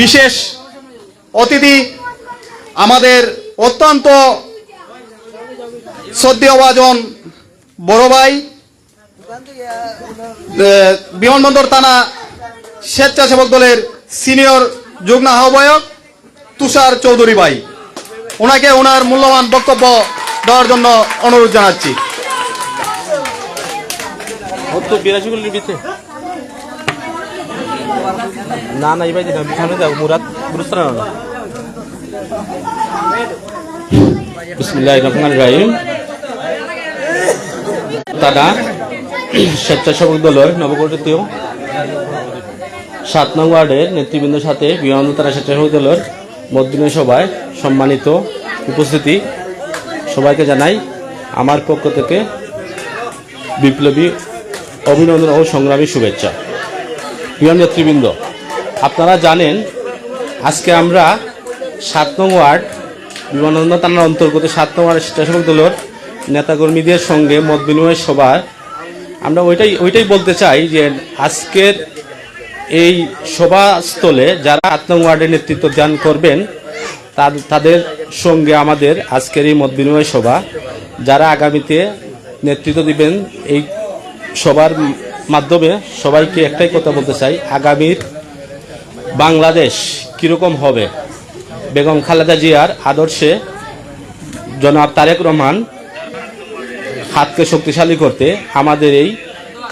বিশেষ অতিথি আমাদের অত্যন্ত শ্রদ্ধেয়ভাজন বড় ভাই বিমানবন্দর থানা স্বেচ্ছাসেবক দলের সিনিয়র যুগ্ম আহ্বায়ক তুষার চৌধুরী ভাই। ওনাকে ওনার মূল্যবান বক্তব্য দেওয়ার জন্য অনুরোধ জানাচ্ছি। না না এবার দিলাম সামনে যাও মুরাদ গুরুস্থান না বিসমুল্লাহ রহমান রাহিম। তারা স্বেচ্ছাসেবক দলের নবগঠিত সাত নং ওয়ার্ডের নেতৃবৃন্দের সাথে বিমান তারা স্বেচ্ছাসেবক দলের মতদিনের সভায় সম্মানিত উপস্থিতি। সবাইকে জানাই, আমার পক্ষ থেকে বিপ্লবী অভিনন্দন ও সংগ্রামী শুভেচ্ছা। প্রিয় নেতৃবৃন্দ, আপনারা জানেন আজকে আমরা সাত নং ওয়ার্ড, বিমানবন্দর থানার অন্তর্গত সাত নং ওয়ার্ড স্বেচ্ছাসেবক দলের নেতাকর্মীদের সঙ্গে মত বিনিময় সভায় আমরা ওইটাই ওইটাই বলতে চাই যে আজকের এই সভাস্থলে যারা সাত নং ওয়ার্ডের নেতৃত্ব দান করবেন তাদের সঙ্গে আমাদের আজকের এই মত বিনিময় সভা। যারা আগামীতে নেতৃত্ব দিবেন এই সবার মাধ্যমে সবাইকে একটাই কথা বলতে চাই, আগামীর বাংলাদেশ কীরকম হবে? বেগম খালেদা জিয়ার আদর্শে জনাব তারেক রহমান হাতকে শক্তিশালী করতে আমাদের এই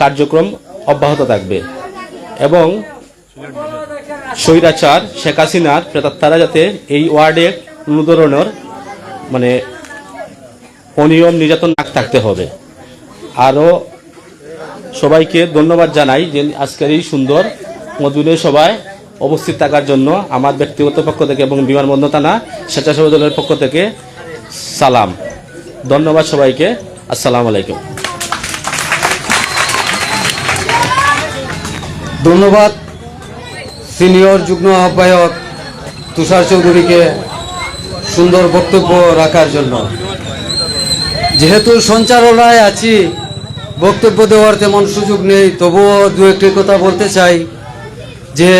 কার্যক্রম অব্যাহত থাকবে। এবং স্বৈরাচার শেখ হাসিনার প্রেতাত্মারা যাতে এই ওয়ার্ডে কোনো ধরনের মানে অনিয়ম নির্যাতন থাকতে হবে। আরও সবাইকে ধন্যবাদ জানাই যে আজকের এই সুন্দর মধুরে সবাই অবস্থিত থাকার জন্য আমার ব্যক্তিগত পক্ষ থেকে এবং বিমানবন্দর থানা স্বেচ্ছাসেবক দলের পক্ষ থেকে সালাম। ধন্যবাদ সবাইকে। আসসালামু আলাইকুম। ধন্যবাদ সিনিয়র যুগ্ম আহ্বায়ক তুষার চৌধুরীকে সুন্দর বক্তব্য রাখার জন্য। যেহেতু সঞ্চালনায় আছি বক্তব্য দেওয়ার তেমন সুযোগ নেই, তবুও দু একটি কথা বলতে চাই, যে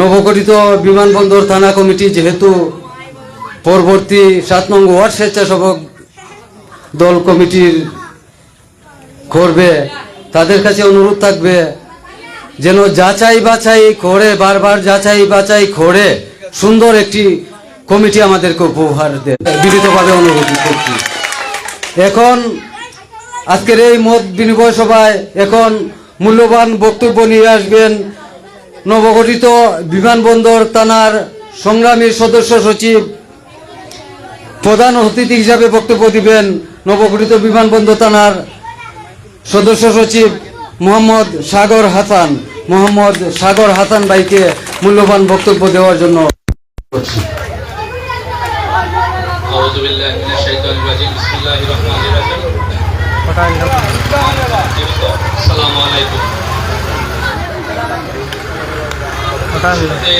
নবগঠিত বিমানবন্দর থানা কমিটি যেহেতু পরবর্তী সাত নং ওয়ার্ড স্বেচ্ছাসেবক দল কমিটির করবে, তাদের কাছে অনুরোধ থাকবে যেন যাচাই বাছাই করে, বারবার যাচাই বাছাই করে সুন্দর একটি কমিটি আমাদেরকে উপহার দেয়। বিনীতভাবে অনুরোধ করছি। এখন আজকের এই মত বিনিময় সভায় এখন মূল্যবান বক্তব্য নিয়ে আসবেন নবগঠিত বিমানবন্দর থানার সংগ্রামী সদস্য সচিব প্রধান অতিথি হিসাবে বক্তব্য দিবেন নবগঠিত বিমানবন্দর থানার সদস্য সচিব মোহাম্মদ সাগর হাসান মোহাম্মদ সাগর হাসান ভাইকে মূল্যবান বক্তব্য দেওয়ার জন্য أعوذ بالله من الشيطان الرجيم بسم الله الرحمن الرحيم আসসালামু আলাইকুম শুরুতেই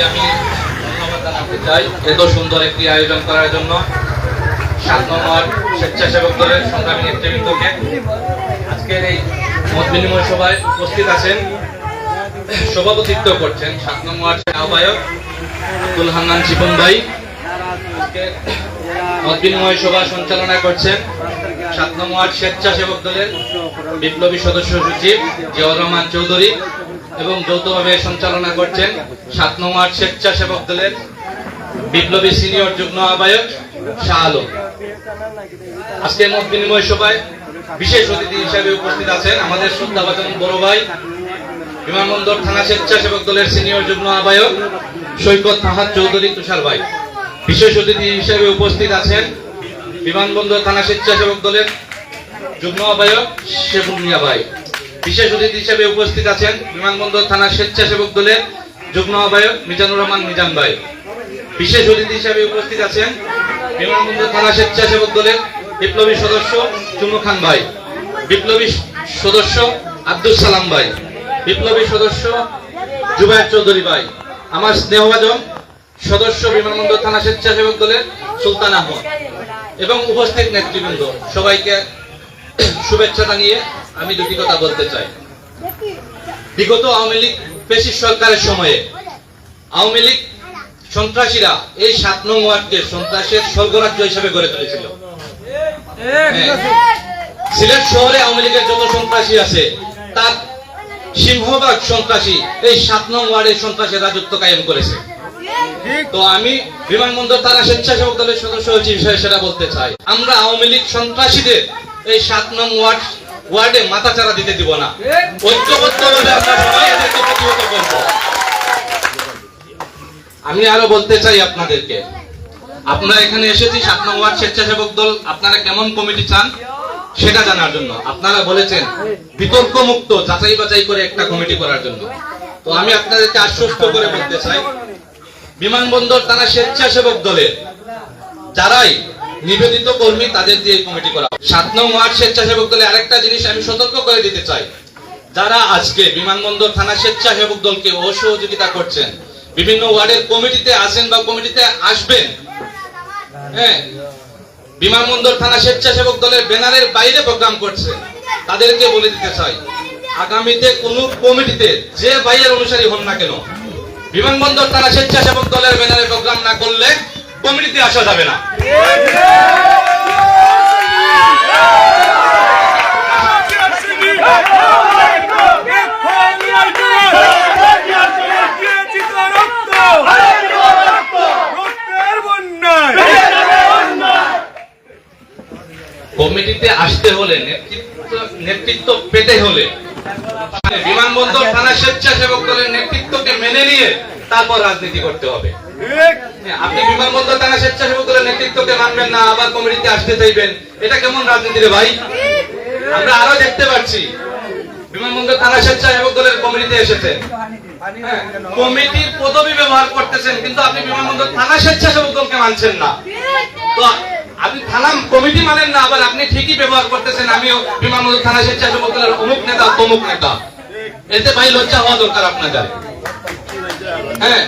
আমি জানাতে চাই এত সুন্দর একটি আয়োজন করার জন্য। সাত নম্বর স্বেচ্ছাসেবক দলের সংগ্রামী নেতৃবৃন্দকে আজকের এই মত বিনিময় সভায় উপস্থিত আছেন সভাপতিত্ব করছেন সাত নম্বর আহ্বায়ক আব্দুল হান্নান শিপন ভাই। আজকে মত বিনিময় সভা সঞ্চালনা করছেন সাত নম্বর ওয়ার্ড স্বেচ্ছাসেবক দলের বিপ্লবী সদস্য সচিব জিয়াউর রহমান চৌধুরী এবং যৌথভাবে সঞ্চালনা করছেন সাত নম্বর ওয়ার্ড স্বেচ্ছাসেবক দলের বিপ্লবী সিনিয়র যুগ্ম আহ্বায়ক শাহ আলম। আজকে মত বিনিময় সভায় বিশেষ অতিথি হিসেবে উপস্থিত আছেন আমাদের শ্রদ্ধাভাজন বড় ভাই বিমানবন্দর থানা স্বেচ্ছাসেবক দলের সিনিয়র যুগ্ম আহ্বায়ক সৈকত ফাহাদ চৌধুরী তুষার ভাই। বিশেষ অতিথি হিসেবে উপস্থিত আছেন বিমানবন্দর থানা স্বেচ্ছাসেবক দলের যুগ্ম আহ্বায়ক শেফুল মিয়া ভাই। বিশেষ অতিথি হিসেবে উপস্থিত আছেন বিমানবন্দর থানা স্বেচ্ছাসেবক দলের যুগ্ম আহ্বায়ক মিজানুর রহমান মিজান ভাই। বিশেষ অতিথি হিসেবে উপস্থিত আছেন বিমানবন্দর থানা স্বেচ্ছাসেবক দলের বিপ্লবী সদস্য চুনু খান ভাই, বিপ্লবী সদস্য আব্দুল সালাম ভাই, বিপ্লবী সদস্য জুবাইর চৌধুরী ভাই। আমার স্নেহভাজন সদস্য বিমানবন্দর থানা স্বেচ্ছাসেবক দলের সুলতান আহমদ এবং উপস্থিত নেতৃবৃন্দ। সবাইকে শুভেচ্ছা জানিয়ে আমি দুটি কথা বলতে চাই। বিগত আওয়ামী লীগ পেশি সরকারের সময়ে আওয়ামী লীগ সন্ত্রাসীরা এই সাত নং ওয়ার্ডকে সন্ত্রাসের স্বর্গরাজ্য হিসেবে গড়ে তুলেছিল। হ্যাঁ। সিলেট শহরে আওয়ামী লীগের যত সন্ত্রাসী আছে, তার সিংহভাগ সন্ত্রাসী এই সাত নং ওয়ার্ডের সন্ত্রাসের রাজত্ব কায়েম করেছে। তো আমি বিমানবন্দর তারা স্বেচ্ছাসেবক দলের সদস্য হচ্ছি বিষয়ে সেটা বলতে চাই। আমরা আওয়ামী লীগ সন্ত্রাসীদের এই সাত নং ওয়ার্ড ওয়ার্ডে মাথাচাড়া দিতে দিব না। ঐক্যবদ্ধভাবে আমরা সবাই এদেরকে প্রতিহত করব। আমি আরও বলতে চাই আপনাদেরকে। আপনারা এখানে এসেছি সাত নং ওয়ার্ড স্বেচ্ছাসেবক দল আপনারা কেমন কমিটি চান সেটা জানার জন্য। আপনারা বলেছেন বিতর্ক মুক্ত যাচাই বাছাই করে একটা কমিটি করার জন্য। তো আমি আপনাদেরকে আশ্বস্ত করে বলতে চাই বিমানবন্দর তারা স্বেচ্ছাসেবক দলের। যারাই নিবেদিত কর্মী, তাদের দিয়ে কমিটি করা সাত নং ওয়ার্ড স্বেচ্ছাসেবক দলে আরেকটা জিনিস আমি সতর্ক করে দিতে চাই। যারা আজকে বিমানবন্দর থানা স্বেচ্ছাসেবক দলকে অসহযোগিতা করছেন, বিভিন্ন ওয়ার্ডের কমিটিতে আসেন বা কমিটিতে আসবেন হ্যাঁ বিমানবন্দর থানা স্বেচ্ছাসেবক দলের ব্যানারের বাইরে প্রোগ্রাম করছেন, তাদেরকে বলে দিতে চাই, আগামীতে কোন কমিটিতে যে বাইয়ের অনুসারী হন না কেন বিমানবন্দর তারা স্বেচ্ছাসেবক দলের ব্যানারে প্রোগ্রাম না করলে কমিটিতে আসা যাবে না। হলে নেতৃত্ব নেতৃত্ব পেতে হলে বিমানবন্দর থানা স্বেচ্ছাসেবক দলের নেতৃত্বকে মেনে নিয়ে তারপর রাজনীতি করতে হবে। হ্যাঁ, আপনি বিমানবন্দর থানা স্বেচ্ছাসেবক দলের নেতৃত্বকে মানবেন না আবার কমিটিতে আসতে চাইবেন। এটা কেমন রাজনীতি রে ভাই? আমরা আরও দেখতে পাচ্ছি। বিমানবন্দর থানা স্বেচ্ছাসেবক দলের কমিটিতে এসেছেন হ্যাঁ, কমিটির পদবি ব্যবহার করতেছেন কিন্তু আপনি বিমানবন্দর থানা স্বেচ্ছাসেবক দলকে মানছেন না। তো আপনি থানা কমিটি মানেন না, আবার আপনি ঠিকই ব্যবহার করতেছেন। আমিও বিমানবন্দর থানা স্বেচ্ছাসেবক দলের অমুক নেতা, তমুক নেতা। এতে ভাই লজ্জা হওয়া দরকার আপনাদের। হ্যাঁ।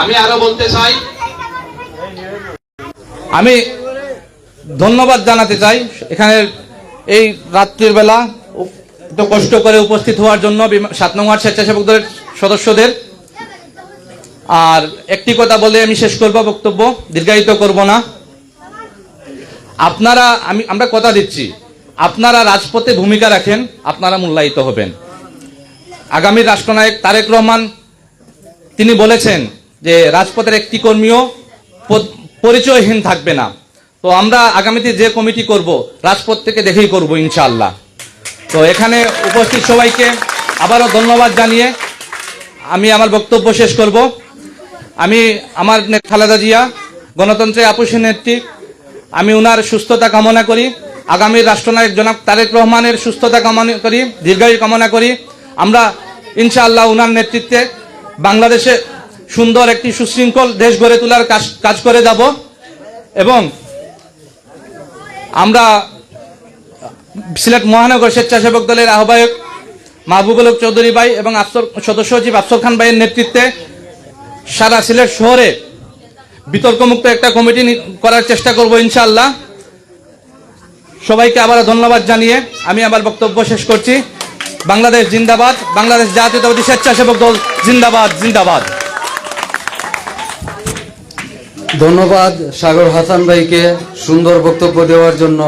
আমি আরও বলতে চাই, আমি ধন্যবাদ জানাতে চাই। এখানে এই রাত্রির বেলা কষ্ট করে উপস্থিত হওয়ার জন্য সাত নং ওয়ার্ড স্বেচ্ছাসেবক দলের সদস্যদের। আর একটি কথা বলে আমি শেষ করব, বক্তব্য। দীর্ঘায়িত করব না। আপনারা, আমি, আমরা কথা দিচ্ছি। আপনারা রাজপথে ভূমিকা রাখেন, আপনারা মূল্যায়িত হবেন। আগামী রাষ্ট্রনায়ক তারেক রহমান, তিনি বলেছেন যে রাজপথের একটি কর্মীও পরিচয়হীন থাকবে না। তো আমরা আগামীতে যে কমিটি করব, রাজপথ থেকে দেখেই করব, ইনশাআল্লাহ। তো এখানে উপস্থিত সবাইকে আবারও ধন্যবাদ জানিয়ে আমি আমার বক্তব্য শেষ করব। আমি আমার খালেদা জিয়া গণতন্ত্রে আপুসী নেত্রী। আমি উনার সুস্থতা কামনা করি। আগামী রাষ্ট্রনায়ক জনাব তারেক রহমানের সুস্থতা কামনা করি, দীর্ঘায়ু কামনা করি। আমরা ইনশাআল্লাহ উনার নেতৃত্বে বাংলাদেশে সুন্দর একটি সুশৃঙ্খল দেশ গড়ে তোলার কাজ কাজ করে যাব। এবং আমরা সিলেট মহানগর স্বেচ্ছাসেবক দলের আহ্বায়ক মাহবুবুল চৌধুরী ভাই এবং আফসর সদস্য সচিব আফসর খান ভাইয়ের নেতৃত্বে সারা সিলেট শহরে বিতর্কমুক্ত একটা কমিটি করার চেষ্টা করব ইনশাআল্লাহ। সবাইকে আবার ধন্যবাদ জানিয়ে আমি আমার বক্তব্য শেষ করছি। বাংলাদেশ জিন্দাবাদ, বাংলাদেশ জাতীয়তাবাদী স্বেচ্ছাসেবক দল জিন্দাবাদ জিন্দাবাদ। ধন্যবাদ সাগর হাসান ভাইকে সুন্দর বক্তব্য দেওয়ার জন্য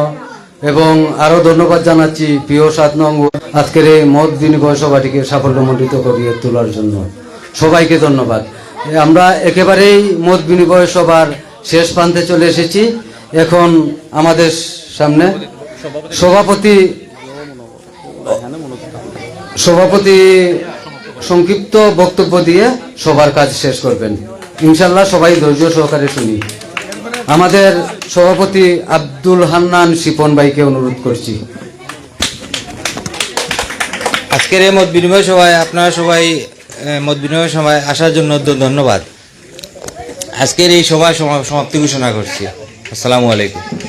এবং আরও ধন্যবাদ জানাচ্ছি প্রিয় সাত নং আজকের এই মত বিনিময় সভাটিকে সাফল্যমণ্ডিত করিয়ে তোলার জন্য। সবাইকে ধন্যবাদ। আমরা একেবারেই মত বিনিময় সভার শেষ প্রান্তে চলে এসেছি। এখন আমাদের সামনে সভাপতি সভাপতি সংক্ষিপ্ত বক্তব্য দিয়ে সবার কাজ শেষ করবেন। ইনশাল্লাহ সবাই ধৈর্য সহকারে শুনি। আমাদের সভাপতি আব্দুল হান্নান শিপন ভাইকে অনুরোধ করছি। আজকের এই মত বিনিময় সভায় আপনারা সবাই মত বিনিময় সভায় আসার জন্য ধন্যবাদ। আজকের এই সভা সমা- সমাপ্তি ঘোষণা করছি। আসসালামু আলাইকুম।